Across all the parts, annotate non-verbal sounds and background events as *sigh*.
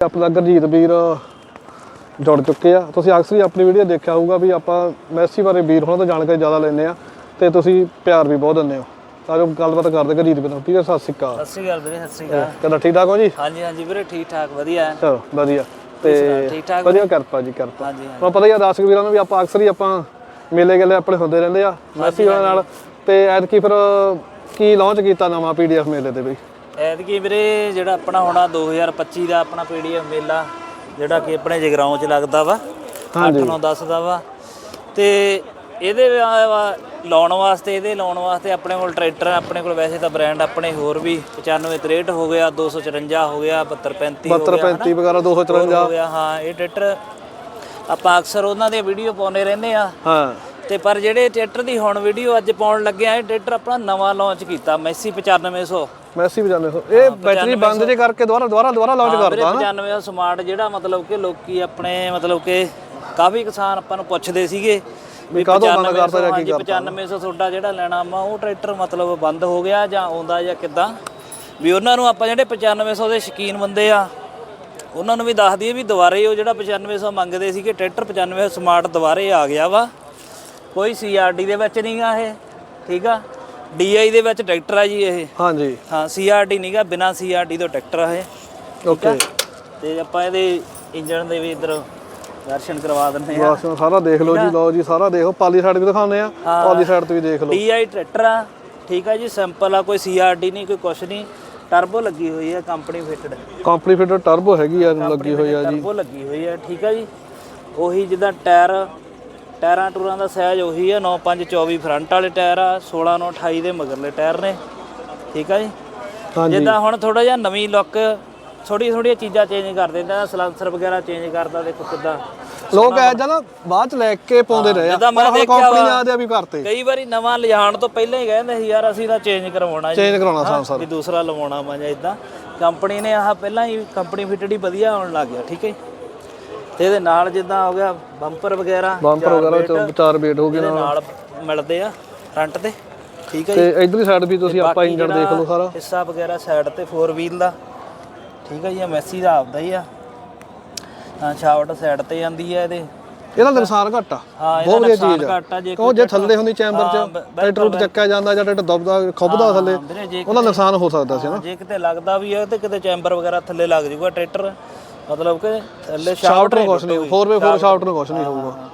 ਆਪਣਾ ਗੁਰਜੀਤ ਵੀਰ ਜੁੜ ਚੁੱਕੇ ਆ। ਤੁਸੀਂ ਅਕਸਰ ਹੀ ਆਪਣੀ ਵੀਡੀਓ ਦੇਖਿਆ ਹੋਊਗਾ ਵੀ ਆਪਾਂ ਮੈਸੀ ਬਾਰੇ ਵੀਰ ਹੋਣਾ ਤੋਂ ਜਾਣਕਾਰੀ ਜ਼ਿਆਦਾ ਲੈਂਦੇ ਆ ਤੇ ਤੁਸੀਂ ਪਿਆਰ ਵੀ ਬਹੁਤ ਦਿੰਦੇ ਹੋ। ਤਾਂ ਜੋ ਗੱਲਬਾਤ ਕਰਦੇ ਗੁਰਜੀਤ ਵੀਰ ਨਾਲ। ਠੀਕ ਹੈ ਸਤਿ ਸ਼੍ਰੀ ਅਕਾਲ। ਸਤਿ ਸ਼੍ਰੀ ਅਕਾਲ ਵੀਰੇ ਸਤਿ ਸ਼੍ਰੀ ਅਕਾਲ। ਕਿੱਦਾਂ ਠੀਕ ਠਾਕ ਹੋ ਜੀ? ਹਾਂਜੀ ਹਾਂਜੀ ਵੀਰੇ ਠੀਕ ਠਾਕ ਵਧੀਆ। ਹੈ ਚਲੋ ਵਧੀਆ। ਤੇ ਠੀਕ ਠਾਕ ਵਧੀਆ ਕਿਰਪਾ ਜੀ ਕਿਰਪਾ। ਹਾਂਜੀ ਹੁਣ ਪਤਾ ਹੀ ਆ ਦਰਸ਼ਕ ਵੀਰਾਂ ਨੂੰ ਵੀ ਆਪਾਂ ਅਕਸਰ ਹੀ ਆਪਾਂ ਮੇਲੇ ਗੇਲੇ ਆਪਣੇ ਹੁੰਦੇ ਰਹਿੰਦੇ ਆ ਮੈਸੀ ਹੋਣਾ ਨਾਲ। ਤੇ ਐਤਕੀ ਫਿਰ ਕੀ ਲਾਂਚ ਕੀਤਾ ਨਵਾਂ ਪੀਡੀਐਫ ਮੇਲੇ ਤੇ ਬਈ ਐਤਕੀ ਵੀਰੇ ਜਿਹੜਾ ਆਪਣਾ ਹੋਣਾ 2025 ਦਾ ਆਪਣਾ ਪੀਡੀਐਫ ਮੇਲਾ ਜਿਹੜਾ ਕਿ ਆਪਣੇ ਜਗਰਾਉਂ ਚ ਲੱਗਦਾ ਵਾ 8 9 10 ਦਾ ਵਾ। ਤੇ ਇਹਦੇ ਲਾਉਣ ਵਾਸਤੇ ਇਹਦੇ ਲਾਉਣ ਵਾਸਤੇ ਆਪਣੇ ਕੋਲ ਟਰੈਕਟਰ ਆਪਣੇ ਕੋਲ ਵੈਸੇ ਤਾਂ ਬ੍ਰਾਂਡ ਆਪਣੇ ਹੋਰ ਵੀ 95 63 ਹੋ ਗਿਆ 254 ਹੋ ਗਿਆ 72 35 ਹੋ 72 ਗਿਆ 35 ਵਗੈਰਾ 254 ਹੋ ਗਿਆ ਹਾਂ ਇਹ ਟਰੈਕਟਰ ਆਪਾਂ ਅਕਸਰ ਉਹਨਾਂ ਦੀਆਂ ਵੀਡੀਓ ਪਾਉਂਦੇ ਰਹਿੰਦੇ ਆ। ਹਾਂ। ਤੇ ਪਰ ਜਿਹੜੇ ਟਰੈਕਟਰ ਦੀ ਹੁਣ ਵੀਡੀਓ ਅੱਜ ਪਾਉਣ ਲੱਗੇ ਆ ਇਹ ਟਰੈਕਟਰ ਆਪਣਾ ਨਵਾਂ ਲਾਂਚ ਕੀਤਾ ਮੈਸੀ 9500 ਮੈਸੀ ਵਜਾਉਂਦੇ ਹੋ। ਇਹ ਬੈਟਰੀ ਬੰਦ ਜੇ ਕਰਕੇ ਦੁਬਾਰਾ ਦੁਬਾਰਾ ਦੁਬਾਰਾ ਲਾਂਚ ਵੀਰੇ ਕਰਤਾ 95 ਸਮਾਰਟ ਜਿਹੜਾ ਮਤਲਬ ਕਿ ਲੋਕੀ ਆਪਣੇ ਮਤਲਬ ਕਿ ਕਾਫੀ ਕਿਸਾਨ ਆਪਾਂ ਨੂੰ ਪੁੱਛਦੇ ਸੀਗੇ ਵੀ ਕਾਹਤੋਂ ਬੰਦ 9500 ਕਰਤਾ ਜਾਂ ਕੀ ਹਾਂਜੀ, 9500 ਤੁਹਾਡਾ ਜਿਹੜਾ ਲੈਣਾ ਵਾ ਉਹ ਟਰੈਕਟਰ ਮਤਲਬ ਬੰਦ ਹੋ ਗਿਆ ਜਾਂ ਆਉਂਦਾ ਜਾਂ ਕਿੱਦਾਂ? ਵੀ ਉਹਨਾਂ ਨੂੰ ਆਪਾਂ ਜਿਹੜੇ 9500 ਦੇ ਸ਼ਕੀਨ ਬੰਦੇ ਆ ਉਹਨਾਂ ਨੂੰ ਵੀ ਦੱਸ ਦਈਏ ਵੀ ਦੁਬਾਰੇ ਉਹ ਜਿਹੜਾ 9500 ਮੰਗਦੇ ਸੀਗੇ ਟਰੈਕਟਰ 9500 ਸਮਾਰਟ ਦੁਬਾਰੇ ਆ ਗਿਆ ਵਾ। ਕੋਈ ਸੀਆਰਡੀ ਦੇ ਵਿੱਚ ਨਹੀਂਗਾ ਇਹ ਠੀਕ ਆ? ਡੀਆਈ ਦੇ ਵਿੱਚ ਟਰੈਕਟਰ ਆ ਜੀ ਇਹ। ਹਾਂਜੀ। ਹਾਂ ਸੀਆਰਡੀ ਨਹੀਂਗਾ ਬਿਨਾ ਸੀਆਰਡੀ ਤੋਂ ਟਰੈਕਟਰ ਆ ਇਹ। ਓਕੇ। ਤੇ ਆਪਾਂ ਇਹਦੇ ਇੰਜਨ ਦੇ ਵੀ ਇਧਰ ਦਰਸ਼ਨ ਕਰਵਾ ਦਿੰਦੇ ਆ। ਬਸ ਸਾਰਾ ਦੇਖ ਲਓ ਜੀ ਲਓ ਜੀ ਸਾਰਾ ਦੇਖੋ ਪਾਲੀ ਸਾਈਡ ਵੀ ਦਿਖਾਉਂਦੇ ਆ ਪਾਲੀ ਸਾਈਡ ਤੇ ਵੀ ਦੇਖ ਲਓ। ਡੀਆਈ ਟਰੈਕਟਰ ਆ। ਠੀਕ ਆ ਜੀ ਸਿੰਪਲ ਆ ਕੋਈ ਸੀਆਰਡੀ ਨਹੀਂ ਕੋਈ ਕੁਛ ਨਹੀਂ ਟਰਬੋ ਲੱਗੀ ਹੋਈ ਹੈ company fitted. Company fitter turbo ਹੈਗੀ ਆ ਲੱਗੀ ਹੋਈ ਆ ਜੀ। ਟਰਬੋ ਲੱਗੀ ਹੋਈ ਹੈ ਠੀਕ ਆ ਜੀ। ਉਹੀ ਜਿੱਦਾਂ ਟਾਇਰ ਟਾਇਰਾਂ ਟੂਰਾਂ ਦਾ ਸਾਈਜ਼ ਉਹੀ ਹੈ 9524 ਫਰੰਟ ਵਾਲੇ ਟਾਇਰ ਆ 16928 ਦੇ ਮਗਰਲੇ ਟਾਇਰ ਨੇ। ਠੀਕ ਆ ਜੀ? ਜਿੱਦਾਂ ਹੁਣ ਥੋੜਾ ਜਿਹਾ ਨਵੀਂ ਲੁੱਕ ਥੋੜੀ ਥੋੜੀਆਂ ਚੀਜ਼ਾਂ ਚੇਂਜ ਕਰ ਦਿੰਦਾ ਸਲੈਂਸਰ ਵਗੈਰਾ ਚੇਂਜ ਕਰਦਾ ਦੇਖੋ ਕਿੱਦਾਂ। ਲੋਕ ਐ ਜਨਾ ਬਾਅਦ ਚ ਲੈ ਕੇ ਪਾਉਂਦੇ ਰਹੇ ਆ ਜਿੱਦਾਂ ਮੈਂ ਦੇਖਿਆ ਕੰਪਨੀ ਆ ਵੀ ਕਰਤੇ ਕਈ ਵਾਰੀ ਨਵਾਂ ਲਿਜਾਣ ਤੋਂ ਪਹਿਲਾਂ ਹੀ ਕਹਿੰਦੇ ਸੀ ਯਾਰ ਅਸੀਂ ਤਾਂ ਚੇਂਜ ਕਰਵਾਉਣਾ ਜੀ ਚੇਂਜ ਕਰਾਉਣਾ ਸਾਂ ਸਰ ਵੀ ਦੂਸਰਾ ਲਵਾਉਣਾ ਵਾ ਜਾਂ ਇਦਾਂ ਕੰਪਨੀ ਨੇ ਆਹ ਪਹਿਲਾਂ ਹੀ ਕੰਪਨੀ ਫਿਟਡ ਹੀ ਵਧੀਆ ਆਉਣ ਲੱਗ ਗਿਆ ਠੀਕ ਹੈ ਤੇ ਇਹਦੇ ਨਾਲ ਜਿੱਦਾਂ ਹੋ ਗਿਆ ਬੰਪਰ ਵਗੈਰਾ ਬੰਪਰ ਵਗੈਰਾ ਚ ਚਾਰ ਬੇਟ ਹੋ ਗਏ ਨਾਲ। ਮਿਲਦੇ ਆ ਫਰੰਟ ਤੇ ਠੀਕ ਹੈ ਜੀ? ਤੇ ਇਧਰਲੀ ਸਾਈਡ ਵੀ ਤੁਸੀਂ ਆਪਾਂ ਇੰਜਨ ਦੇਖ ਲਓ ਸਾਰਾ। ਹਿੱਸਾ ਵਗੈਰਾ ਸਾਈਡ ਤੇ 4 ਵੀਲ ਦਾ ਠੀਕ ਹੈ ਜੀ ਇਹ ਮੈਸੀ ਦਾ ਆਪਦਾ ਹੀ ਆ। ਹਾਂ ਸ਼ਾਫਟ ਸਾਈਡ ਤੇ ਜਾਂਦੀ ਹੈ ਇਹਦੇ। ਇਹਦਾ ਨੁਕਸਾਨ ਘੱਟ ਆ। ਹਾਂ ਇਹਦਾ ਬਹੁਤ ਵਧੀਆ ਚੀਜ਼ ਆ। ਘੱਟ ਆ ਜੇ ਥੱਲੇ ਹੁੰਦੀ ਚੈਂਬਰ ਚ ਟਰੈਕਟਰ ਉੱਤੇ ਚੱਕਿਆ ਜਾਂਦਾ ਜਾਂ ਟਰੈਕਟਰ ਦਬਦਾ ਖੁੱਬਦਾ ਥੱਲੇ ਉਹਦਾ ਨੁਕਸਾਨ ਹੋ ਸਕਦਾ ਸੀ ਨਾ ਜੇ ਕਿਤੇ ਲੱਗਦਾ ਵੀ ਹੈ ਤੇ ਕਿਤੇ ਚੈਂਬਰ ਵਗੈਰਾ ਥੱਲੇ ਲੱਗ ਜਾਊਗਾ ਟਰੈਕਟਰ। ਮਤਲਬ ਕਿ ਥੱਲੇ ਸ਼ਾਫਟ ਨੂੰ ਕੁਛ ਨਹੀਂ 4x4 ਸ਼ਾਫਟ ਨੂੰ ਕੁਛ ਨਹੀਂ ਹੋਊਗਾ।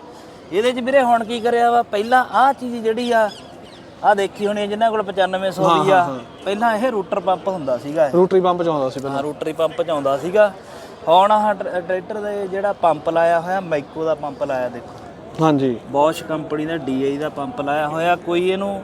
ਇਹਦੇ 'ਚ ਵੀਰੇ ਹੁਣ ਕੀ ਕਰਿਆ ਵਾ? ਪਹਿਲਾਂ ਆਹ ਚੀਜ਼ ਜਿਹੜੀ ਆ ਆ ਦੇਖੀ ਹੋਣੀ ਜਿਨ੍ਹਾਂ ਕੋਲ 9500 ਵੀ ਆ। ਪਹਿਲਾਂ ਇਹ ਰੂਟਰ ਪੰਪ ਹੁੰਦਾ ਸੀਗਾ। ਰੋਟਰੀ ਪੰਪ ਚ ਆਉਂਦਾ ਸੀ ਪਹਿਲਾਂ। ਹਾਂ ਰੂਟਰੀ ਪੰਪ ਚ ਆਉਂਦਾ ਸੀਗਾ। ਹੁਣ ਆਹ ਟਰ- ਟਰੈਕਟਰ ਦੇ ਜਿਹੜਾ ਪੰਪ ਲਾਇਆ ਹੋਇਆ ਮਾਈਕੋ ਦਾ ਪੰਪ ਲਾਇਆ ਦੇਖੋ। ਹਾਂਜੀ। ਬੋਸ਼ ਕੰਪਨੀ ਦਾ ਡੀਆਈ ਦਾ ਪੰਪ ਲਾਇਆ ਹੋਇਆ। ਕੋਈ ਇਹਨੂੰ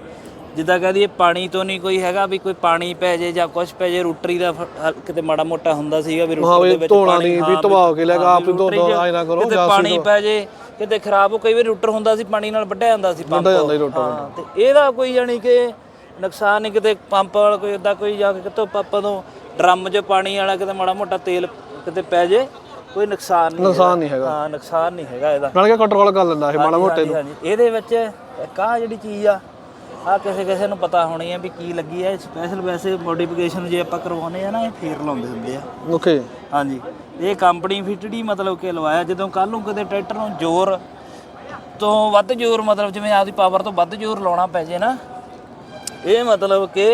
ਜਿੱਦਾਂ ਕਹਦੀ ਪਾਣੀ ਤੋਂ ਨਹੀਂ ਕੋਈ ਹੈਗਾ ਵੀ ਕੋਈ ਪਾਣੀ ਪੈ ਜੇ ਜਾਂ ਕੁਝ ਪੈ ਜੇ ਰੂਟਰੀ ਦਾ ਫ- ਕਿਤੇ ਮਾੜਾ ਮੋਟਾ ਹੁੰਦਾ ਸੀਗਾ ਵੀ ਹਾਂ ਰੂਟਰੀ ਦੇ ਵੀ ਵਿੱਚ ਧੋਣਾ ਪਾਣੀ ਨਹੀਂ ਵੀ ਧਵਾ ਕੇ ਲੈ ਕੇ ਆਪ ਹੀ ਧੋ ਦੋ ਆਏ ਨਾ ਕਰੋ ਕਿਤੇ ਜਾਂ ਪਾਣੀ ਪੈ ਜੇ ਕਿਤੇ ਖਰਾਬ ਹੋ ਕਈ ਵਾਰ ਰੂਟਰ ਹੁੰਦਾ ਸੀ ਪਾਣੀ ਨਾਲ ਵੱਢਿਆ ਜਾਂਦਾ ਸੀ ਪੰਪ। ਜਾਂਦਾ ਸੀ ਰੂਟਰ ਹਾਂ ਤੇ ਇਹਦਾ ਕੋਈ ਜਾਨੀ ਕਿ ਨੁਕਸਾਨ ਨਹੀਂ ਕਿਤੇ ਪੰਪ ਵਾਲਾ ਕੋਈ ਇਦਾਂ ਕੋਈ ਜਾ ਕਿਤੋਂ ਪੰਪ ਤੋਂ ਡਰਮ 'ਚ ਪਾਣੀ ਵਾਲਾ ਕਿਤੇ ਮਾੜਾ ਮੋਟਾ ਤੇਲ ਕਿਤੇ ਪੈ ਜੇ ਕੋਈ ਨੁਕਸਾਨ ਨਹੀਂ ਨੁਕਸਾਨ ਨਹੀਂ ਹੈਗਾ। ਹਾਂ ਨੁਕਸਾਨ ਨਹੀਂ ਹੈਗਾ ਇਹਦਾ। ਨਾਲ ਕੇ ਕੰਟਰੋਲ ਕਰ ਲੈਂਦਾ ਇਹ ਮਾੜਾ ਮੋਟੇ ਹਾਂਜੀ ਹਾਂਜੀ। ਇਹਦੇ ਵਿੱਚ ਇੱਕ ਆਹ ਜਿਹੜੀ ਚੀਜ਼ ਆ ਆ ਕਿਸੇ ਕਿਸੇ ਨੂੰ ਪਤਾ ਹੋਣੀ ਹੈ ਵੀ ਕੀ ਲੱਗੀ ਹੈ ਸਪੈਸ਼ਲ ਵੈਸੇ ਮੋਡੀਫਿਕੇਸ਼ਨ ਜੇ ਆਪਾਂ ਕਰਵਾਉਨੇ ਆ ਨਾ ਇਹ ਫੇਰ ਲਾਉਂਦੇ ਹੁੰਦੇ ਆ। ਓਕੇ ਹਾਂਜੀ। ਇਹ ਕੰਪਨੀ ਫਿਟਡ ਹੀ ਮਤਲਬ ਕਿ ਲਵਾਇਆ ਜਦੋਂ ਕੱਲ ਨੂੰ ਕਿਤੇ ਟਰੈਕਟਰ ਨੂੰ ਜ਼ੋਰ ਤੋਂ ਵੱਧ ਜ਼ੋਰ ਮਤਲਬ ਜਿਵੇਂ ਆਪਦੀ ਪਾਵਰ ਤੋਂ ਵੱਧ ਜ਼ੋਰ ਲਾਉਣਾ ਪੈ ਜੇ ਨਾ ਇਹ ਮਤਲਬ ਕਿ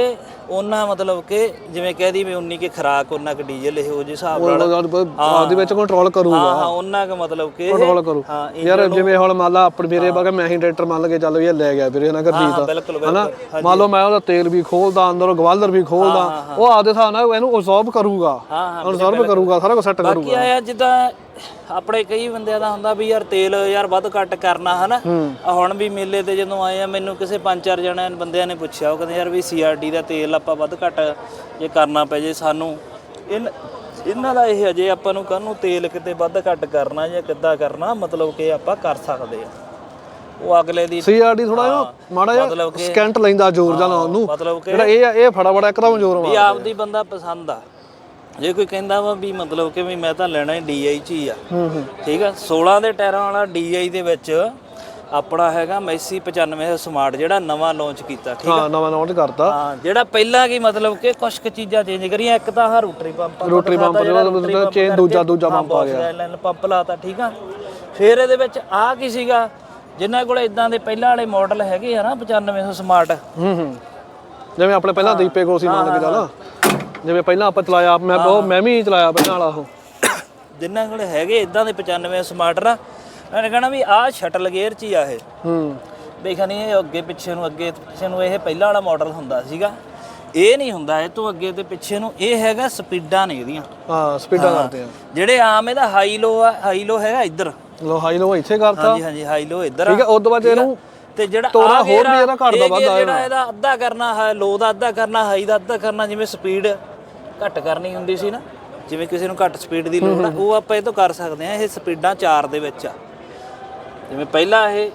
ਉਹਨਾਂ ਮਤਲਬ ਕਿ ਜਿਵੇਂ ਕਹਿ ਦੀ ਵੀ 19 ਕੇ ਖਰਾਕ ਉਹਨਾਂ ਕ ਡੀਜ਼ਲ ਇਹ ਉਹ ਜੇ ਹਿਸਾਬ ਨਾਲ। ਆਪਦੇ ਵਿੱਚ ਕੰਟਰੋਲ ਕਰੂਗਾ। ਹਾਂ ਹਾਂ ਉਹਨਾਂ ਕ ਮਤਲਬ ਕਿ ਕੰਟਰੋਲ ਕਰੂ। ਯਾਰ ਜਿਵੇਂ ਹੁਣ ਮੰਨ ਲਾ ਆਪਣੇ ਮੇਰੇ ਬਾਗਾ ਮੈਂ ਹੀ ਟਰੈਕਟਰ ਮੰਨ ਕੇ ਚੱਲ ਵੀ ਲੈ ਗਿਆ ਵੀਰੇ ਨਾ ਹਾਂ ਗਰਜੀਤ ਹਨਾ? ਮੰਨ ਲਓ ਮੈਂ ਉਹਦਾ ਤੇਲ ਵੀ ਖੋਲਦਾ ਅੰਦਰੋਂ ਗਵਾਲਰ ਵੀ ਖੋਲਦਾ ਉਹ ਆਪਦੇ ਹਿਸਾਬ ਨਾਲ ਇਹਨੂੰ ਅਬਜ਼ੌਰਬ ਕਰੂਗਾ। ਹਾਂ ਹਾਂ ਅਬਜ਼ੌਰਬ ਕਰੂਗਾ ਸਾਰਾ ਕੁਝ ਸੈੱਟ ਬਾਕੀ ਕਰੂਗਾ। ਆਇਆ ਜਿੱਦਾਂ ਆਪਣੇ ਕਈ ਬੰਦਿਆਂ ਦਾ ਹੁੰਦਾ ਵੀ ਯਾਰ ਤੇਲ ਯਾਰ ਵੱਧ ਘੱਟ ਕਰਨਾ ਹਨਾ? ਹੁਣ ਵੀ ਮੇਲੇ ਤੇ ਜਦੋਂ ਆਏ ਆ ਮੈਨੂੰ ਕਿਸੇ ਪੰਜ ਚਾਰ ਜਣਿਆਂ ਬੰਦਿਆਂ ਨੇ ਪੁੱਛਿਆ ਉਹ ਕਹਿੰਦੇ ਯਾਰ ਵੀ ਸੀਆਰਡੀ ਦਾ ਤੇਲ ਆਪਾਂ ਵੱਧ ਘੱਟ ਜੇ ਕਰਨਾ ਪੈ ਜੇ ਸਾਨੂੰ। ਇਨ- ਇਹਨਾਂ ਦਾ ਇਹ ਅਜੇ ਆਪਾਂ ਨੂੰ ਕਾਹਨੂੰ ਤੇਲ ਕਿਤੇ ਵੱਧ ਘੱਟ ਕਰਨਾ ਜਾਂ ਕਿੱਦਾਂ ਕਰਨਾ ਮਤਲਬ ਕਿ ਆਪਾਂ ਕਰ ਸਕਦੇ ਆ। ਉਹ ਅਗਲੇ ਦੀ ਸੀਆਰਡੀ ਥੋੜਾ ਜਿਹਾ ਮਾੜਾ ਜਿਹਾ ਸਕੈਂਟ ਲੈਂਦਾ ਜ਼ੋਰ ਜਾਂ ਉਹਨੂੰ ਮਤਲਬ ਕਿ ਜਿਹੜਾ ਇਹ ਆ ਇਹ ਫੜਾ ਫੜਾ ਇੱਕਦਮ ਜ਼ੋਰ ਵੀ ਮਾਰ ਆਪਦੀ ਬੰਦਾ ਪਸੰਦ ਆ। ਜੇ ਕੋਈ ਕਹਿੰਦਾ ਵਾ ਵੀ ਮਤਲਬ ਕਿ ਵੀ ਮੈਂ ਤਾਂ ਲੈਣਾ ਹੀ ਡੀਆਈ ਚ ਹੀ ਆ। ਹੂੰ ਹੂੰ। ਠੀਕ ਆ? 16 ਦੇ ਟਾਇਰਾਂ ਵਾਲਾ ਡੀਆਈ ਦੇ ਵਿੱਚ ਆਪਣਾ ਹੈਗਾ ਮੈਸੀ 95 ਸਮਾਰਟ ਜਿਹੜਾ ਨਵਾਂ ਲਾਂਚ ਕੀਤਾ ਠੀਕ ਹਾਂ ਨਵਾਂ ਲਾਂਚ ਕਰਤਾ। ਹਾਂ ਜਿਹੜਾ ਪਹਿਲਾਂ ਕੀ ਮਤਲਬ ਕਿ ਕੁਝ ਕੁ ਚੀਜ਼ਾਂ ਚੇਂਜ ਕਰੀਆਂ ਇੱਕ ਤਾਂ ਆਹ ਰੋਟਰੀ ਪੰਪ ਰੋਟਰੀ ਪੰਪ ਜਿਹੜਾ ਚੇਂਜ ਦੂਜਾ ਦੂਜਾ ਪੰਪ ਆ ਗਿਆ। ਗਿਆ ਪੰਪ ਲਾਤਾ ਠੀਕ ਆ? ਫਿਰ ਇਹਦੇ ਵਿੱਚ ਆ ਕੀ ਸੀਗਾ? ਜਿਨ੍ਹਾਂ ਕੋਲ ਇਦਾਂ ਦੇ ਪਹਿਲਾਂ ਵਾਲੇ ਮਾਡਲ ਹੈਗੇ ਆ ਨਾ 9500 ਸਮਾਰਟ। ਹੂੰ ਹੂੰ। ਜਿਵੇਂ ਆਪਣੇ ਪਹਿਲਾਂ ਦੀਪੇ ਕੋਲ ਸੀ ਮੰਨ ਕੇ ਚੱਲ ਜਿਵੇਂ ਪਹਿਲਾਂ ਆਪਾਂ ਚਲਾਇਆ ਮੈਂ ਬਹੁਤ ਮੈਂ ਵੀ ਚਲਾਇਆ ਪਹਿਲਾਂ ਵਾਲਾ ਉਹ। ਜਿਨ੍ਹਾਂ ਕੋਲ ਹੈਗੇ ਇਦਾਂ ਦੇ 95 ਸਮਾਰਟ ਨਾ ਮੈਂ ਕਹਣਾ ਵੀ ਆਹ ਸ਼ਟਲ ਗੇਅਰ ਚ ਹੀ ਆ ਇਹ। ਹੂੰ। ਦੇਖਾ ਨਹੀਂ ਇਹ ਅੱਗੇ ਪਿੱਛੇ ਨੂੰ ਅੱਗੇ ਪਿੱਛੇ ਨੂੰ ਇਹ ਪਹਿਲਾਂ ਵਾਲਾ ਮਾਡਲ ਹੁੰਦਾ ਸੀਗਾ। ਇਹ ਨਹੀਂ ਹੁੰਦਾ ਇਹ ਤੋਂ ਅੱਗੇ ਤੇ ਪਿੱਛੇ ਨੂੰ ਇਹ ਹੈਗਾ ਸਪੀਡਾਂ ਨੇ ਇਹਦੀਆਂ। ਹਾਂ ਸਪੀਡਾਂ ਕਰਦੇ ਆ। ਜਿਹੜੇ ਆਮ ਇਹਦਾ ਹਾਈ ਲੋ ਆ ਹਾਈ ਲੋ ਹੈਗਾ ਇੱਧਰ। ਲੋ ਹਾਈ ਲੋ ਇੱਥੇ ਕਰਤਾ। ਹਾਂਜੀ ਹਾਂਜੀ ਹਾਈ ਲੋ ਇੱਧਰ ਠੀਕ ਹੈ ਉਸ ਤੋਂ ਬਾਅਦ ਇਹਨੂੰ ਤੇ ਜਿਹੜਾ ਤੋਰਾ ਹੋਰ ਵੀ ਇਹਦਾ ਘੱਟ ਦਾ ਇਹ ਵੱਧ gear ਆ ਜਿਹੜਾ ਇਹਦਾ ਅੱਧਾ ਕਰਨਾ ਹੈ ਲੋ ਦਾ ਅੱਧਾ ਕਰਨਾ ਹਾਈ ਦਾ ਅੱਧਾ ਕਰਨਾ ਜਿਵੇਂ ਸਪੀਡ ਘੱਟ ਕਰਨੀ ਹੁੰਦੀ ਸੀ ਨਾ। ਜਿਵੇਂ ਕਿਸੇ ਨੂੰ ਘੱਟ ਸਪੀਡ ਦੀ ਲੋੜ ਆ ਉਹ ਆਪਾਂ ਇਹ ਤੋਂ ਕਰ ਸਕਦੇ ਆ ਇਹ ਸਪੀਡਾਂ 4 ਦੇ ਵਿੱਚ ਆ। ਜਿਵੇਂ ਪਹਿਲਾਂ ਇਹ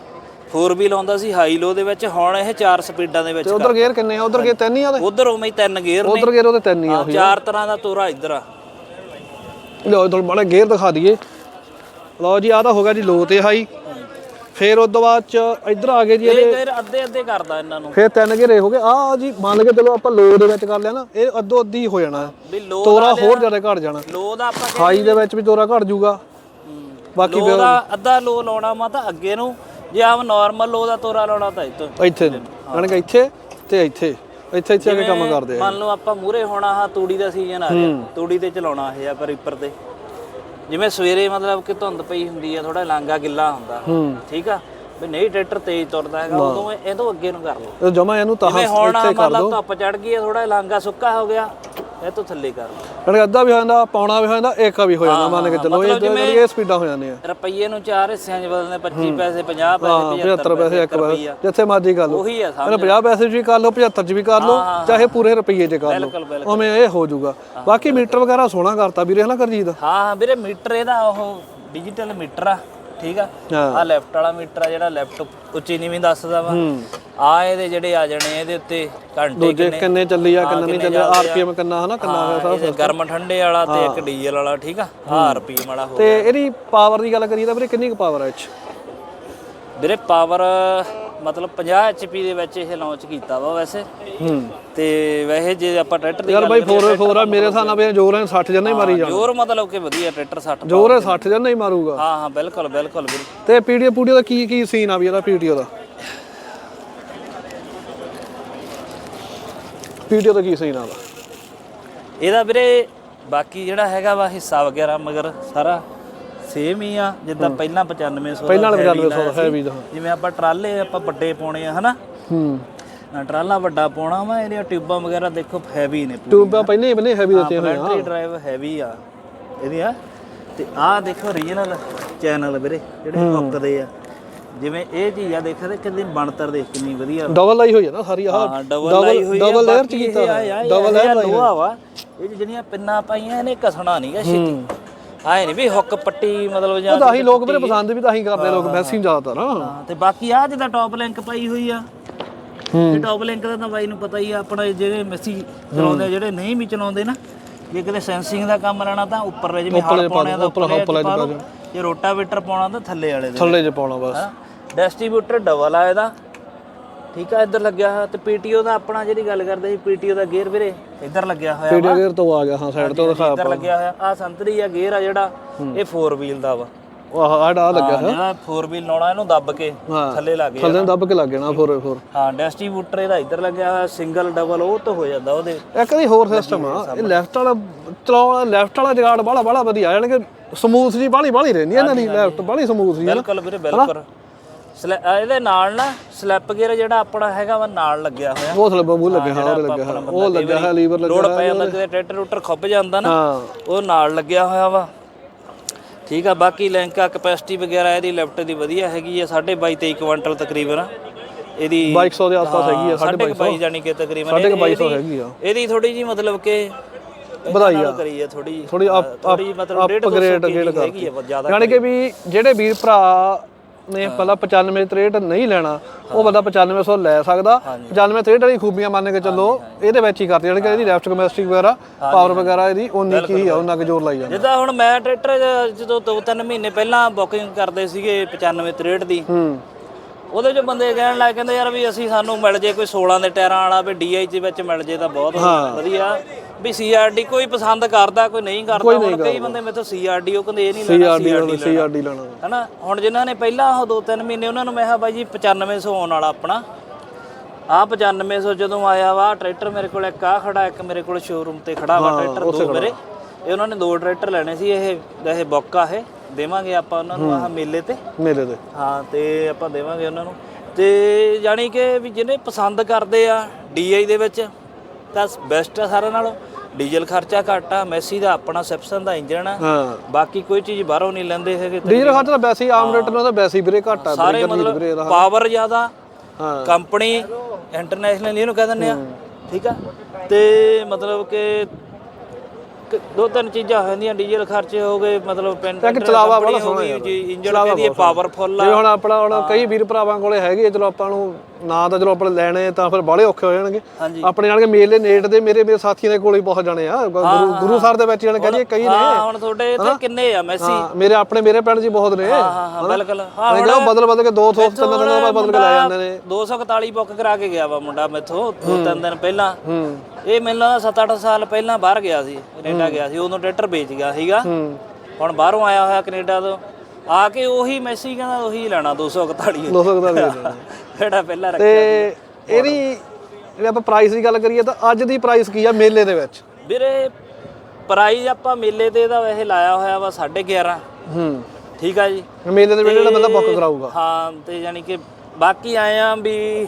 4 ਵੀਲ ਆਉਂਦਾ ਸੀ ਹਾਈ ਲੋ ਦੇ ਵਿੱਚ ਹੁਣ ਇਹ 4 ਸਪੀਡਾਂ ਦੇ ਵਿੱਚ ਤੇ ਉਧਰ ਗੇਅਰ ਕਿੰਨੇ ਆ? ਉਧਰ ਗੇਅਰ ਤਿੰਨ ਹੀ ਆ ਉਹਦੇ? ਉਧਰ ਉਵੇਂ ਹੀ ਤਿੰਨ ਗੇਅਰ ਨੇ। ਉਧਰ ਗੇਅਰ ਉਹਦੇ ਤਿੰਨ ਹੀ ਆ ਹਾਂ, ਚਾਰ ਤਰ੍ਹਾਂ ਦਾ ਤੋਰਾ ਇੱਧਰ ਆ। ਲਓ ਤੁਹਾਨੂੰ ਮਾੜਾ ਗੇਅਰ ਦਿਖਾ ਦਈਏ। ਲਓ ਜੀ ਆਹ ਤਾਂ ਹੋ ਗਿਆ ਜੀ ਲੋ ਤੇ ਹਾਈ ਫਿਰ ਉਸ ਤੋਂ ਬਾਅਦ ਚ ਇੱਧਰ ਆ ਗਏ ਜੀ ਇਹ ਇਹਦੇ ਅੱਧੇ ਅੱਧੇ ਕਰਦਾ ਇਹਨਾਂ ਨੂੰ। ਫਿਰ ਤਿੰਨ ਘੇਰੇ ਹੋ ਗਏ। ਆ ਜੀ ਮੰਨ ਕੇ ਚਲੋ ਆਪਾਂ ਲੋ ਦੇ ਵਿੱਚ ਕਰ ਲਿਆ ਨਾ ਇਹ ਅੱਧੋ ਅੱਧੀ ਹੋ ਜਾਣਾ। ਵੀ ਤੋਰਾ ਹੋਰ ਜ਼ਿਆਦਾ ਘਟ ਜਾਣਾ। ਲੋ ਦਾ ਆਪਾਂ ਹਾਈ ਦੇ ਵਿੱਚ ਵੀ ਤੋਰਾ ਘਟ ਜਾਊਗਾ। ਬਾਕੀ ਲੋ ਦਾ ਅੱਧਾ ਲੋ ਲਾਉਣਾ ਮਾ ਤਾਂ ਅੱਗੇ ਨੂੰ। ਜੇ ਆਮ ਨਾਰਮਲ ਲੋ ਦਾ ਤੋਰਾ ਲਾਉਣਾ ਤਾਂ ਇੱਥੋਂ। ਇੱਥੇ ਯਾਨੀ ਕਿ ਇੱਥੇ ਤੇ ਇੱਥੇ। ਇੱਥੇ ਇੱਥੇ ਆ ਕੇ ਕੰਮ ਕਰਦੇ ਆ। ਮੰਨ ਲਓ ਆਪਾਂ ਮੂਰੇ ਹੋਣਾ ਆ ਤੂੜੀ ਦਾ ਸੀਜ਼ਨ ਆ ਗਿਆ ਤੂੜੀ ਤੇ ਚਲਾਉਣਾ ਇਹ ਆ ਪਰ ਰੀਪਰ ਤੇ। ਜਿਵੇਂ ਸਵੇਰੇ ਮਤਲਬ ਕਿ ਧੁੰਦ ਪਈ ਹੁੰਦੀ ਆ ਥੋੜਾ ਲਾਂਗਾ ਗਿੱਲਾ ਹੁੰਦਾ। ਹੂੰ। ਠੀਕ ਆ? ਵੀ ਨਹੀਂ ਟਰੈਕਟਰ ਤੇਜ਼ ਤੁਰਦਾ ਹੈਗਾ ਉਦੋਂ ਇਹ- ਇਹ ਤੋਂ ਅੱਗੇ ਨੂੰ ਕਰ ਲਓ। ਜਮਾ ਇਹਨੂੰ ਤਾਂ ਜਿਵੇਂ ਹੁਣ ਇੱਥੇ ਕਰ ਲਓ ਧੁੱਪ ਚੜ ਗਈ ਆ ਥੋੜਾ ਲਾਂਗਾ ਸੁੱਕਾ ਹੋ ਗਿਆ ਇਹ ਤੋਂ ਥੱਲੇ ਕਰ ਲਓ। ਯਾਨੀ ਅੱਧਾ ਵੀ ਹੋ ਜਾਂਦਾ ਪੌਣਾ ਵੀ ਹੋ ਜਾਂਦਾ ਇੱਕ ਵੀ ਹੋ ਜਾਂਦਾ ਮੰਨ ਕੇ ਚਲੋ ਇਹ ਜਿਹੜੀ ਇਹ ਸਪੀਡਾਂ ਹੋ ਜਾਂਦੀਆਂ। ਰੁਪਈਏ ਨੂੰ ਚਾਰ ਹਿੱਸਿਆਂ 'ਚ ਬਦਲਨੇ 25 ਪੈਸੇ 50 ਪੈਸੇ 75 ਪੈਸੇ ਇੱਕ ਵਾਰ ਰੁਪਈਆ। ਜਿੱਥੇ ਮਰਜ਼ੀ ਕਰ ਲਓ। ਉਹੀ ਆ ਸਮਝ ਇਹਨੂੰ 50 ਪੈਸੇ 'ਚ ਵੀ ਕਰ ਲਓ 75 'ਚ ਵੀ ਕਰ ਲਓ ਚਾਹੇ ਪੂਰੇ ਰੁਪਈਏ 'ਚ ਕਰ ਲਓ। ਉਵੇਂ ਇਹ ਹੋ ਜਾਊਗਾ। ਬਾਕੀ ਮੀਟਰ ਵਗੈਰਾ ਸੋਹਣਾ ਕਰਤਾ ਵੀਰੇ ਹਨਾ ਕਰਜੀਤ? ਹਾਂ ਹਾਂ ਵੀਰੇ ਮੀਟਰ ਇਹਦਾ ਉਹ ਡਿਜੀਟਲ ਮੀਟਰ ਆ। ਠੀਕ ਆ? ਹਾਂ। ਆ ਲੈਫਟ ਵਾਲਾ ਮੀਟਰ ਆ ਜਿਹੜਾ ਲੈਫਟ ਉੱਚੀ ਨੀਵੀਂ ਦੱਸਦਾ ਵਾ। ਆ ਇਹਦੇ ਜਿਹੜੇ ਆ ਜਾਣੇ ਇਹਦੇ ਉੱਤੇ ਘੰਟੇ ਕਿੰਨੇ ਚੱਲੀ ਆ ਕਿੰਨਾ ਨਹੀਂ ਚੱਲਿਆ? ਆਰਪੀਐਮ ਕਿੰਨਾ ਹਨਾ? ਕਿੰਨਾ ਹੋਇਆ ਇਹਦੇ ਗਰਮ ਠੰਡੇ ਵਾਲਾ ਤੇ ਇੱਕ ਡੀਜ਼ਲ ਵਾਲਾ ਠੀਕ ਆ? ਆ ਆਰਪੀਐਮ ਵਾਲਾ ਹੋ ਤੇ ਇਹਦੀ ਪਾਵਰ ਦੀ ਗੱਲ ਕਰੀਏ ਤਾਂ ਵੀਰੇ ਕਿੰਨੀ ਕੁ ਪਾਵਰ ਹੈ ਇਹ 'ਚ? ਵੀਰੇ ਪਾਵਰ ਮਤਲਬ 50 ਐਚਪੀ ਦੇ ਵਿੱਚ ਇਹ ਲਾਂਚ ਕੀਤਾ ਵਾ ਵੈਸੇ। ਹੂੰ। ਤੇ ਵੈਸੇ ਜੇ ਆਪਾਂ ਟਰੈਕਟਰ ਦੀ ਯਾਰ ਬਾਈ 4x4 ਆ ਮੇਰੇ ਹਿਸਾਬ ਨਾਲ ਵੀ ਜੋਰ ਹੈ 60 ਜਨ ਹੀ ਮਾਰੀ ਜਾਣਾ। ਜੋਰ ਮਤਲਬ ਕਿ ਵਧੀਆ ਟਰੈਕਟਰ 60 ਜੋਰ ਹੈ 60 ਜਨ ਹੀ ਮਾਰੂਗਾ। ਹਾਂ ਹਾਂ ਬਿਲਕੁਲ ਬਿਲਕੁਲ ਵੀਰੇ। ਤੇ ਪੀਡੀਓ ਪੂਡੀਓ ਦਾ ਕੀ ਕੀ ਸੀਨ ਆ ਵੀ ਇਹਦਾ ਪੀਡੀਓ ਦਾ? ਪੀਡੀਓ ਦਾ ਕੀ ਸੀਨ ਆ ਇਹਦਾ ਵੀਰੇ ਬਾਕੀ ਜਿਹੜਾ ਹੈਗਾ ਵਾ ਹਿੱਸਾ ਵਗੈਰਾ ਮਗਰ ਸਾਰਾ ਸੇਮ ਹੀ ਆ ਜਿੱਦਾਂ ਪਹਿਲਾਂ 9500 ਪਹਿਲਾਂ ਵਾਲਾ heavy 9500 ਲਾਇਆ ਸੀ। ਹੈਵੀ ਦਾ। ਜਿਵੇਂ ਆਪਾਂ ਟਰਾਲੇ ਆਪਾਂ ਵੱਡੇ ਪਾਉਣੇ ਆ ਹਨਾ? ਹੂੰ। ਟਰਾਲਾ ਵੱਡਾ ਪਾਉਣਾ ਵਾ ਇਹਦੀਆਂ ਟਿਊਬਾਂ ਵਗੈਰਾ ਦੇਖੋ ਹੈਵੀ ਨੇ ਟਿਊਬਾਂ ਪਹਿਲੇ ਹੀ ਬੰਨੇ ਹੈਵੀ ਦਿੱਤੇ ਹੋਏ ਆ ਬੈਟਰੀ ਡਰਾਈਵ ਹੈਵੀ ਆ ਇਹਦੀਆਂ। ਤੇ ਆਹ ਦੇਖੋ ਰੀਜਨਲ ਚੈਨਲ ਵੀਰੇ ਜਿਹੜੇ ਹੁੱਕਦੇ ਆ। ਜਿਵੇਂ ਇਹ ਚੀਜ਼ ਆ ਦੇਖੋ ਕਿੰਨੀ ਬਣਤਰ ਦੇਖ ਕਿੰਨੀ ਵਧੀਆ। ਡਬਲ ਲਾਈ ਹੋਈ ਹੈ ਨਾ ਸਾਰੀ ਆਹ। ਡਬਲ ਲਾਈ ਹੋਈ ਆ ਡਬਲ ਲੇਅਰ ਚ ਕੀਤਾ ਆ ਡਬਲ ਲੇਅਰ ਆ ਲੋਹਾ ਵਾ। ਇਹ ਜਿਹੜੀਆਂ ਪਿੰਨਾਂ ਪਾਈਆਂ ਇਹਨੇ ਕਸਣਾ ਨਹੀਂਗਾ ਛੇਤੀ। ਆਏ ਨਹੀਂ ਵੀ ਹੁੱਕ ਪੱਟੀ ਮਤਲਬ ਜਾਂ ਤਾਂ ਹੀ ਲੋਕ ਵੀਰੇ ਪਸੰਦ ਵੀ ਤਾਂ ਹੀ ਕਰਦੇ ਲੋਕ ਮੈਸਿੰਗ ਜ਼ਿਆਦਾਤਰ। ਹਾਂ ਤੇ ਬਾਕੀ ਆ ਜਿਹਦਾ ਟੌਪ ਲਿੰਕ ਪਾਈ ਹੋਈ ਆ। ਇਹ ਟੌਪ ਲਿੰਕ ਦਾ ਤਾਂ ਬਾਈ ਨੂੰ ਪਤਾ ਹੀ ਆ ਆਪਣਾ ਜਿਹੜੇ ਮੈਸੀ ਚਲਾਉਂਦੇ ਜਿਹੜੇ ਨਹੀਂ ਵੀ ਚਲਾਉਂਦੇ ਨਾ ਜੇ ਕਿਤੇ ਸੈਂਸਿੰਗ ਦਾ ਕੰਮ ਲੈਣਾ ਤਾਂ ਉੱਪਰ ਜਿਵੇਂ ਹਲ ਪਾਉਣੇ ਤਾਂ ਉੱਪਰ ਉੱਪਰ ਪਾ ਲਓ। ਜੇ ਰੋਟਾਵੇਟਰ ਪਾਉਣਾ ਤਾਂ ਥੱਲੇ ਵਾਲੇ ਦੇ। ਥੱਲੇ 'ਚ ਪਾਉਣਾ ਬਸ। ਡਿਸਟ੍ਰੀਬਿਊਟਰ ਡਬਲ ਆ ਇਹਦਾ। ਠੀਕ ਆ ਇੱਧਰ ਲੱਗਿਆ ਹੋਇਆ ਤੇ ਪੀਟੀਓ ਦਾ ਆਪਣਾ ਜਿਹੜੀ ਗੱਲ ਕਰਦੇ ਸੀ ਪੀਟੀਓ ਦਾ ਗੇਅਰ ਵੀਰੇ ਇੱਧਰ ਲੱਗਿਆ ਹੋਇਆ ਪੀਡੀਓ ਗੇਅਰ ਤੋਂ ਆ ਗਿਆ ਹਾਂ ਸਾਈਡ ਤੋਂ ਦਿਖਾ ਇੱਧਰ ਲੱਗਿਆ ਹੋਇਆ। ਆ ਸੰਤਰੀ ਆ ਗੇਅਰ ਆ ਜਿਹੜਾ ਇਹ 4 ਵੀਲ ਦਾ ਵਾ। ਆਹ ਆੜਾ ਲੱਗਿਆ ਹਾਂ, ਜਿਹੜਾ 4 ਵੀਲ ਲਾਉਣਾ ਇਹਨੂੰ ਦੱਬ ਕੇ ਹਾਂ। ਥੱਲੇ ਲੱਗ ਗਿਆ ਥੱਲੇ ਨੂੰ ਦੱਬ ਕੇ ਲੱਗ ਜਾਣਾ 4x4 ਹਾਂ ਡਿਸਟ੍ਰੀਬਿਊਟਰ ਇਹਦਾ ਇੱਧਰ ਲੱਗਿਆ ਹੋਇਆ ਸਿੰਗਲ ਡਬਲ ਉਹ ਤੋਂ ਹੋ ਜਾਂਦਾ ਉਹਦੇ। ਇੱਕ ਦੀ ਹੋਰ ਸਿਸਟਮ ਆ। ਇਹ ਲੈਫਟ ਵਾਲਾ ਚਲਾਉਣ ਲੈਫਟ ਵਾਲਾ ਜਗਾੜ ਬਾਲਾ ਬਾਲਾ ਵਧੀਆ ਯਾਨੀ ਕਿ ਸਮੂਥ ਜੀ ਬਾਲੀ ਬਾਲੀ ਰਹਿੰਦੀ ਆ ਇਹਨਾਂ ਦੀ ਲੈਫਟ ਬਾਲੀ ਸਮੂਥ ਜੀ ਬਿਲਕੁਲ ਵੀਰੇ ਬਿਲਕੁਲ। ਸਲੈ- ਇਹਦੇ ਨਾਲ ਨਾ ਸਲੈਪ ਗੇਅਰ ਜਿਹੜਾ ਆਪਣਾ ਹੈਗਾ ਵਾ ਨਾਲ ਲੱਗਿਆ ਹੋਇਆ। ਉਹ ਥੱਲੇ ਬੰਬੂ ਲੱਗਿਆ ਹਾਂ ਉਹਦੇ ਲੱਗਿਆ। ਉਹ ਲੱਗਿਆ ਹੈ ਲੀਵਰ ਲੱਗਿਆ ਲੋਡ ਪੈ ਜਾਂਦਾ ਕਿਤੇ ਟਰੈਕਟਰ ਰੂਟਰ ਖੁੱਭ ਜਾਂਦਾ ਨਾ ਹਾਂ। ਉਹ ਨਾਲ ਲੱਗਿਆ ਹੋਇਆ ਵਾ। ਠੀਕ ਆ ਬਾਕੀ ਲਿੰਕ ਕਪੈਸਿਟੀ ਵਗੈਰਾ ਇਹਦੀ ਲੈਫਟ ਦੀ ਵਧੀਆ ਹੈਗੀ ਆ 22 23 ਕੁਇੰਟਲ ਤਕਰੀਬਨ। ਇਹਦੀ 2200 ਦੇ ਆਸ-ਪਾਸ ਹੈਗੀ ਆ 22 22 ਜਾਨੀ ਕਿ ਤਕਰੀਬਨ। 2200 ਇਹਦੀ- ਹੈਗੀ ਆ। ਇਹਦੀ ਥੋੜੀ ਜੀ ਮਤਲਬ ਕਿ ਵਧਾਈ ਕਰੀ ਆ ਥੋੜੀ ਥੋੜੀ ਅਪ ਥੋੜੀ ਮਤਲਬ 1.5 ਅਪਗ੍ਰੇਡ ਹੈਗੀ ਗੇੜ ਹੈਗੀ ਆ ਜ਼ਿਆਦਾ ਯਾਨੀ ਕਿ ਵੀ ਜਿਹੜੇ ਵੀਰ ਭਰਾ ਨੇ ਪਹਿਲਾਂ 95 63 ਨਹੀਂ ਲੈਣਾ ਉਹ ਬੰਦਾ 9500 ਲੈ ਸਕਦਾ। 95 63 ਵਾਲੀ ਖੂਬੀਆਂ ਮੰਨ ਕੇ ਚੱਲੋ ਇਹਦੇ ਵਿੱਚ ਹੀ ਕਰਦੇ ਕਿ ਇਹਦੀ ਲੈਫਟ ਕਮੈਸਟਿਕ ਵਗੈਰਾ ਪਾਵਰ ਵਗੈਰਾ ਇਹਦੀ ਉਨੀ ਕੀ ਹੀ ਆ ਉਹਨਾਂ ਕੁ ਜ਼ੋਰ ਲਾਈ ਜਾਂਦਾ। ਜਿੱਦਾਂ ਹੁਣ ਮੈਂ ਟਰੈਕਟਰ ਜਦੋਂ 2-3 ਮਹੀਨੇ ਪਹਿਲਾਂ ਬੁਕਿੰਗ ਕਰਦੇ ਸੀਗੇ 95 63 ਦੀ ਹੂੰ। ਉਹਦੇ ਚ ਬੰਦੇ ਕਹਿਣ ਲੱਗ ਕਹਿੰਦੇ ਯਾਰ ਵੀ ਅਸੀਂ ਸਾਨੂੰ ਮਿਲ ਜੇ ਕੋਈ 16 ਦੇ ਟਾਇਰਾਂ ਵਾਲਾ ਵੀ ਡੀਆਈ ਦੇ ਵਿੱਚ ਮਿਲ ਜੇ ਤਾਂ ਬਹੁਤ ਵਧੀਆ। ਵੀ ਸੀਆਰਡੀ ਕੋਈ ਪਸੰਦ ਕਰਦਾ ਕੋਈ ਨਹੀਂ ਕਰਦਾ ਹੁਣ ਕਈ ਬੰਦੇ ਮੇਥੋਂ ਸੀਆਰਡੀ ਉਹ ਕਹਿੰਦੇ ਇਹ ਨਹੀਂ ਲੈਣਾ ਸੀਆਰਡੀ ਸੀਆਰਡੀ ਲੈਣਾ। ਹਨਾ? ਹੁਣ ਜਿਨ੍ਹਾਂ ਨੇ ਪਹਿਲਾਂ ਉਹ 2-3 ਮਹੀਨੇ ਉਹਨਾਂ ਨੂੰ ਮੈਂ ਕਿਹਾ ਬਾਈ ਜੀ 9500 ਆਉਣ ਵਾਲਾ ਆਪਣਾ। ਆ 9500 ਜਦੋਂ ਆਇਆ ਵਾ ਟਰੈਕਟਰ ਮੇਰੇ ਕੋਲ ਇੱਕ ਆ ਖੜਾ ਇੱਕ ਮੇਰੇ ਕੋਲ ਸ਼ੋਰੂਮ ਤੇ ਖੜਾ ਵਾ ਟਰੈਕਟਰ ਦੋ ਮੇਰੇ। ਇਹ ਉਹਨਾਂ ਨੇ ਦੋ ਟਰੈਕਟਰ ਲੈਣੇ ਸੀ ਇਹ ਇਹ ਬੁੱਕ ਆ ਇਹ ਦੇਵਾਂਗੇ ਆਪਾਂ ਉਹਨਾਂ ਨੂੰ ਆਹ ਮੇਲੇ ਤੇ। ਮੇਲੇ ਤੇ। ਹਾਂ ਤੇ ਆਪਾਂ ਦੇਵਾਂਗੇ ਉਹਨਾਂ ਨੂੰ। ਤੇ ਜਾਣੀ ਕਿ ਵੀ ਜਿਹਨੇ ਪਸੰਦ ਕਰਦੇ ਆ ਡੀਆਈ ਦੇ ਵਿੱਚ ਤਾਂ ਬੈਸਟ ਆ ਸਾਰਿਆਂ ਨਾਲੋਂ। ਡੀਜ਼ਲ ਖਰਚਾ ਘੱਟ ਆ ਮੈਸੀ ਦਾ ਆਪਣਾ ਸਿਪਸਨ ਦਾ ਇੰਜਨ ਆ। ਹਾਂ। ਬਾਕੀ ਕੋਈ ਚੀਜ਼ ਬਾਹਰੋਂ ਨਹੀਂ ਲੈਂਦੇ ਹੈਗੇ ਡੀਜ਼ਲ ਖਰਚ ਤਾਂ ਵੈਸੇ ਹੀ ਆਮ ਰੇਟ ਨਾਲ ਤਾਂ ਵੈਸੇ ਹੀ ਵੀਰੇ ਘੱਟ ਆ ਸਾਰੇ ਮਤਲਬ ਪਾਵਰ ਜ਼ਿਆਦਾ ਹਾਂ। ਕੰਪਨੀ ਇੰਟਰਨੈਸ਼ਨਲ ਇਹਨੂੰ ਕਹਿ ਦਿੰਦੇ ਆ। ਠੀਕ ਆ? ਤੇ ਮਤਲਬ ਕ- ਦੋ ਤਿੰਨ ਚੀਜ਼ਾਂ ਹੋ ਜਾਂਦੀਆਂ ਡੀਜ਼ਲ ਖਰਚੇ ਹੋ ਗਏ ਮਤਲਬ ਪਿੰਡ ਚਲਾਵਾ ਬੜਾ ਸੋਹਣਾ ਜੀ ਯਾਰ। ਇੰਜਨ ਕਹਿੰਦੀ ਪਾਵਰਫੁੱਲ ਆ। ਹੁਣ ਆਪਣਾ ਹੁਣ ਕਈ ਵੀਰ ਭਰਾਵਾਂ ਕੋਲੇ ਹੈਗੇ ਚਲੋ ਆਪਾਂ ਨੂੰ ਨਾ ਤਾਂ ਚਲੋ ਆਪਣੇ ਲੈਣੇ ਤਾਂ ਫਿਰ ਬਾਹਲੇ ਔਖੇ ਹੋ ਜਾਣਗੇ। ਆਪਣੇ ਜਾਣਗੇ ਮੇਲੇ ਨੇਟ ਦੇ ਮੇਰੇ ਮੇਰੇ ਸਾਥੀਆਂ ਦੇ ਕੋਲੇ ਹੀ ਬਹੁਤ ਜਾਣੇ ਆ। ਗੁਰੂ ਸਾਹਿਬ ਦੇ ਵਿੱਚ ਜਾਣੇ ਕਹਿੰਦੇ ਕਈ ਨੇ। ਹਾਂ ਹੁਣ ਤੁਹਾਡੇ ਇੱਥੇ ਕਿੰਨੇ ਆ ਮੈਸੀ? ਮੇਰੇ ਆਪਣੇ ਮੇਰੇ ਪਿੰਡ ਜੀ ਬਹੁਤ ਨੇ। ਹਾਂ ਬਿਲਕੁਲ। ਹਾਂ ਬਦਲ ਬਦਲ ਕੇ 200 ਤਿੰਨ ਦਿਨਾਂ ਬਾਅਦ ਬਦਲ ਕੇ ਲੈ ਜਾਂਦੇ ਨੇ। 241 ਬੁੱਕ ਕਰਾ ਕੇ ਗਿਆ ਵਾ ਮੁੰਡਾ ਮੈਥੋਂ ਦੋ ਤਿੰਨ ਦਿਨ ਪਹਿਲਾਂ। ਹੂੰ। ਇਹ ਮੈਨੂੰ ਲੱਗਦਾ 7-8 ਸਾਲ ਪਹਿਲਾਂ ਬਾਹਰ ਗਿਆ ਸੀ ਕੈਨੇਡਾ ਗਿਆ ਸੀ ਉਦੋਂ ਟਰੈਕਟਰ ਵੇਚ ਗਿਆ ਸੀਗਾ। ਹੁਣ ਬਾਹਰੋਂ ਆਇਆ ਹੋਇਆ ਕੈਨੇਡਾ ਤੋਂ। ਆ ਕੇ ਉਹੀ ਮੈਸੀ ਕਹਿੰਦਾ ਉਹੀ ਲੈਣਾ 241 200 ਦਾ ਦੇ ਦੇਣਾ। *laughs* ਜਿਹੜਾ ਪਹਿਲਾਂ ਰੱਖਿਆ ਤੇ ਇਹਦੀ ਜੇ ਆਪਾਂ ਪ੍ਰਾਈਸ ਦੀ ਗੱਲ ਕਰੀਏ ਤਾਂ ਅੱਜ ਦੀ ਪ੍ਰਾਈਸ ਕੀ ਆ ਮੇਲੇ ਦੇ ਵਿੱਚ? ਵੀਰੇ ਪ੍ਰਾਈਜ਼ ਆਪਾਂ ਮੇਲੇ ਤੇ ਦਾ ਵੈਸੇ ਲਾਇਆ ਹੋਇਆ ਵਾ 11.5 ਹੂੰ। ਠੀਕ ਆ ਜੀ। ਮੇਲੇ ਦੇ ਵਿੱਚ ਜਿਹੜਾ ਬੰਦਾ ਬੁੱਕ ਕਰਾਊਗਾ। ਹਾਂ ਤੇ ਯਾਨੀ ਕਿ ਬਾਕੀ ਆਏ ਆ ਵੀ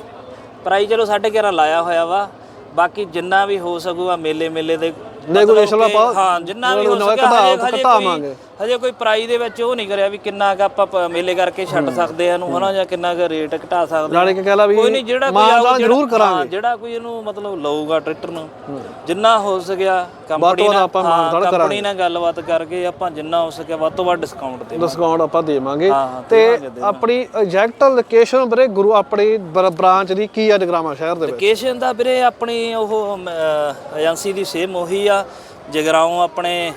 ਪ੍ਰਾਈਜ਼ ਚਲੋ 11.5 ਲਾਇਆ ਹੋਇਆ ਵਾ। ਬਾਕੀ ਜਿੰਨਾ ਵੀ ਹੋ ਸਕੂਗਾ ਮੇਲੇ ਮੇਲੇ ਦੇ Negotiation ਮਤਲਬ ਕਿ ਆਪਾਂ ਹਾਂ ਜਿੰਨਾ ਵੀ ਹੋ ਘਟਾ- ਹਜੇ ਹਜੇ ਘਟਾਵਾਂਗੇ। ਹਜੇ ਕੋਈ ਪ੍ਰਾਈਜ਼ ਦੇ ਵਿੱਚ ਉਹ ਨਹੀਂ ਕਰਿਆ ਵੀ ਕਿੰਨਾ ਕੁ ਆਪਾਂ ਪ- ਮੇਲੇ ਕਰਕੇ ਛੱਡ ਸਕਦੇ ਆ ਨੂੰ ਹਨਾ ਜਾਂ ਕਿੰਨਾ ਕੁ ਰੇਟ ਘਟਾ ਸਕਦੇ ਨਾਲੇ ਕਿ ਕਹਿ ਲਾ ਵੀ ਕੋਈ ਨਹੀਂ ਜਿਹੜਾ ਕੋਈ ਮਾਨਦਾਨ ਆਊ, ਜ਼ਰੂਰ ਕਰਾਂਗੇ। ਹਾਂ, ਜਿਹੜਾ ਕੋਈ ਇਹਨੂੰ ਮਤਲਬ ਲਊਗਾ ਟਰੈਕਟਰ ਨੂੰ ਜਿੰਨਾ ਹੋ ਸਕਿਆ ਕੰਪਨੀ ਨਾਲ ਆਪਾਂ ਹਾਂ, ਮਾਨਤਾਨ ਕੰਪਨੀ ਨਾਲ ਗੱਲਬਾਤ ਕਰਕੇ ਆਪਾਂ ਜਿੰਨਾ ਹੋ ਸਕਿਆ ਵੱਧ ਤੋਂ ਵੱਧ ਡਿਸਕਾਊਂਟ ਤੇ ਡਿਸਕਾਊਂਟ ਆਪਾਂ ਦੇਵਾਂਗੇ। ਹਾਂ, ਤੇ ਆਪਣੀ ਐਗਜ਼ੈਕਟ ਲੋਕੇਸ਼ਨ ਵੀਰੇ ਗੁਰੂ ਆਪਣੀ ਬ੍ਰਾਂਚ ਦੀ ਕੀ ਆ ਜਗਰਾਮਾ ਸ਼ਹਿਰ ਦੇ ਵਿੱਚ? ਲੋਕੇਸ਼ਨ ਦਾ ਵੀਰੇ ਆਪਣੀ ਉਹ ਏਜੰਸੀ ਦੀ ਸੇਮ ਉਹੀ ਆ। ਜਗਰਾਉਂ ਆਪਣੇ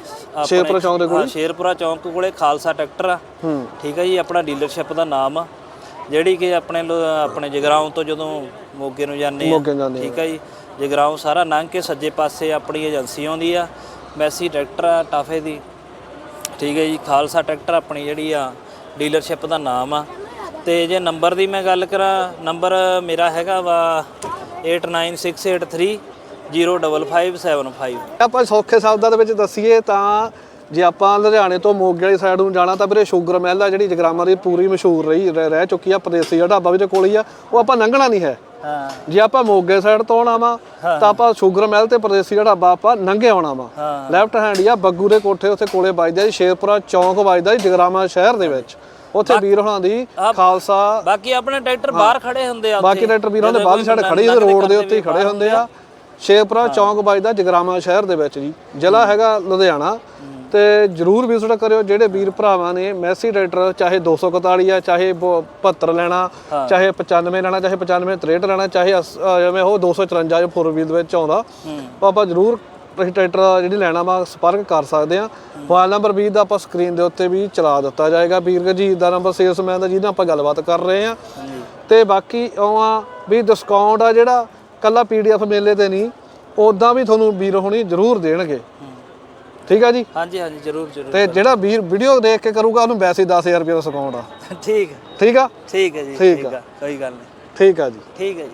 ਸ਼ੇਰਪੁਰਾ ਚੌਂਕ ਦੇ ਹਾਂ, ਸ਼ੇਰਪੁਰਾ ਚੌਂਕ ਕੋਲੇ ਖਾਲਸਾ ਟਰੈਕਟਰ ਆ। ਹੂੰ। ਠੀਕ ਹੈ ਜੀ ਆਪਣਾ ਡੀਲਰਸ਼ਿਪ ਦਾ ਨਾਮ ਆ। ਜਿਹੜੀ ਕਿ ਆਪਣੇ ਆਪਣੇ ਜਗਰਾਉਂ ਤੋਂ ਜਦੋਂ ਮੋਗੇ ਨੂੰ ਜਾਂਦੇ ਆ। ਠੀਕ ਹੈ ਜੀ ਜਗਰਾਉਂ ਸਾਰਾ ਲੰਘ ਕੇ ਸੱਜੇ ਪਾਸੇ ਆਪਣੀ ਏਜੰਸੀ ਆਉਂਦੀ ਆ। ਮੈਸੀ ਟਰੈਕਟਰ ਆ ਟਾਫੇ ਦੀ। ਠੀਕ ਹੈ ਜੀ ਖਾਲਸਾ ਟਰੈਕਟਰ ਆਪਣੀ ਜਿਹੜੀ ਆ ਡੀਲਰਸ਼ਿਪ ਦਾ ਨਾਮ ਆ। ਤੇ ਜੇ ਨੰਬਰ ਦੀ ਮੈਂ ਗੱਲ ਕਰਾਂ ਨੰਬਰ ਮੇਰਾ ਹੈਗਾ ਵਾ 8968305575 ਆਪਾਂ ਸੌਖੇ ਸ਼ਬਦਾਂ ਦੇ ਵਿੱਚ ਦੱਸੀਏ ਤਾਂ ਜੇ ਆਪਾਂ ਲੁਧਿਆਣੇ ਤੋਂ ਮੋਗੇ ਵਾਲੀ ਸਾਈਡ ਨੂੰ ਜਾਣਾ ਤਾਂ ਵੀਰੇ ਸ਼ੂਗਰ ਮਹਿਲ ਆ ਜਿਹੜੀ ਜਗਰਾਮਾ ਦੀ ਪੂਰੀ ਮਸ਼ਹੂਰ ਰਹੀ ਰਹਿ ਰਹਿ ਚੁੱਕੀ ਆ ਪਰਦੇਸੀ ਢਾਬਾ ਵੀ ਤੇ ਕੋਲ ਹੀ ਆ ਉਹ ਆਪਾਂ ਲੰਘਣਾ ਨਹੀਂ ਹੈ। ਹਾਂ। ਜੇ ਆਪਾਂ ਮੋਗੇ ਸਾਈਡ ਤੋਂ ਆਉਣਾ ਵਾ ਤਾਂ ਆਪਾਂ ਸ਼ੂਗਰ ਮਹਿਲ ਤੇ ਪਰਦੇਸੀ ਢਾਬਾ ਆਪਾਂ ਲੰਘੇ ਆਉਣਾ ਵਾ। ਲੈਫਟ ਹੈਂਡ ਹੀ ਆ ਬੱਗੂ ਦੇ ਕੋਠੇ ਉੱਥੇ ਕੋਲੇ ਵੱਜਦਾ ਜੀ ਸ਼ੇਰਪੁਰਾ ਚੌਂਕ ਵੱਜਦਾ ਜੀ ਜਗਰਾਮਾ ਸ਼ਹਿਰ ਦੇ ਵਿੱਚ। ਉੱਥੇ ਵੀਰ ਹੋਣਾ ਦੀ ਖਾਲਸਾ ਬਾਕੀ ਆਪਣੇ ਟਰੈਕਟਰ ਬਾਹਰ ਖੜੇ ਹੁੰਦੇ ਆ ਬਾਕੀ ਡਾਕਟਰ ਵੀਰਾਂ ਦੇ ਬਾਹਰ ਸਾਡੇ ਖੜੇ ਹੀ ਰੋਡ ਦੇ ਉੱਤੇ ਹੀ ਖੜੇ ਹੁੰਦੇ ਆ। ਸ਼ੇਰਪੁਰਾ ਚੌਂਕ ਵੱਜਦਾ ਜਗਰਾਮਾ ਸ਼ਹਿਰ ਦੇ ਵਿੱਚ ਜੀ। ਜ਼ਿਲ੍ਹਾ ਹੈਗਾ ਲੁਧਿਆਣਾ। ਤੇ ਜਰੂਰ ਵਿਜ਼ਿਟ ਕਰਿਓ। ਜਿਹੜੇ ਵੀਰ ਭਰਾਵਾਂ ਨੇ ਮੈਸੀ ਟਰੈਕਟਰ ਚਾਹੇ 241 ਆ ਚਾਹੇ ਬ- 72 ਲੈਣਾ ਚਾਹੇ 95 ਲੈਣਾ ਚਾਹੇ 95 63 ਲੈਣਾ ਚਾਹੇ ਜਿਵੇਂ ਉਹ 254 ਜੋ 4 ਵੀਲ ਦੇ ਵਿੱਚ ਆਉਂਦਾ ਆਪਾਂ ਜਰੂਰ ਟਰੈਕਟਰ ਜਿਹੜੀ ਲੈਣਾ ਵਾ ਸੰਪਰਕ ਕਰ ਸਕਦੇ ਆ ਮੋਬਾਈਲ ਨੰਬਰ ਵੀਰ ਦਾ ਆਪਾਂ ਸਕਰੀਨ ਦੇ ਉੱਤੇ ਵੀ ਚਲਾ ਦਿੱਤਾ ਜਾਏਗਾ। ਵੀਰ ਗਜੀਤ ਦਾ ਨੰਬਰ ਸੇਲਸਮੈਨ ਦਾ ਜਿਹਦੇ ਨਾਲ ਆਪਾਂ ਗੱਲਬਾਤ ਕਰ ਰਹੇ ਆ ਤੇ ਬਾਕੀ ਉਹ ਆ ਵੀ ਡਿਸਕਾਊਂਟ ਆ ਜਿਹੜਾ ਕੱਲਾ ਪੀਡੀਐਫ ਮੇਲੇ ਤੇ ਨਹੀਂ ਉਦਾਂ ਵੀ ਤੁਹਾਨੂੰ ਵੀਰ ਹੋਣੀ ਜ਼ਰੂਰ ਦੇਣਗੇ। ਠੀਕ ਆ ਜੀ? ਹਾਂਜੀ ਹਾਂਜੀ ਜਰੂਰ ਜਰੂਰ। ਤੇ ਜਿਹੜਾ ਵੀਰ ਵੀਡੀਓ ਦੇਖ ਕੇ ਕਰੂਗਾ ਉਹਨੂੰ ਵੈਸੇ 10000 ਰੁਪਏ ਦਾ ਡਿਸਕਾਊਂਟ ਆ। ਠੀਕ ਠੀਕ ਆ? ਠੀਕ ਹੈ ਜੀ ਠੀਕ ਆ। ਕੋਈ ਗੱਲ ਨਹੀਂ। ਠੀਕ ਆ ਜੀ। ਠੀਕ ਹੈ ਜੀ।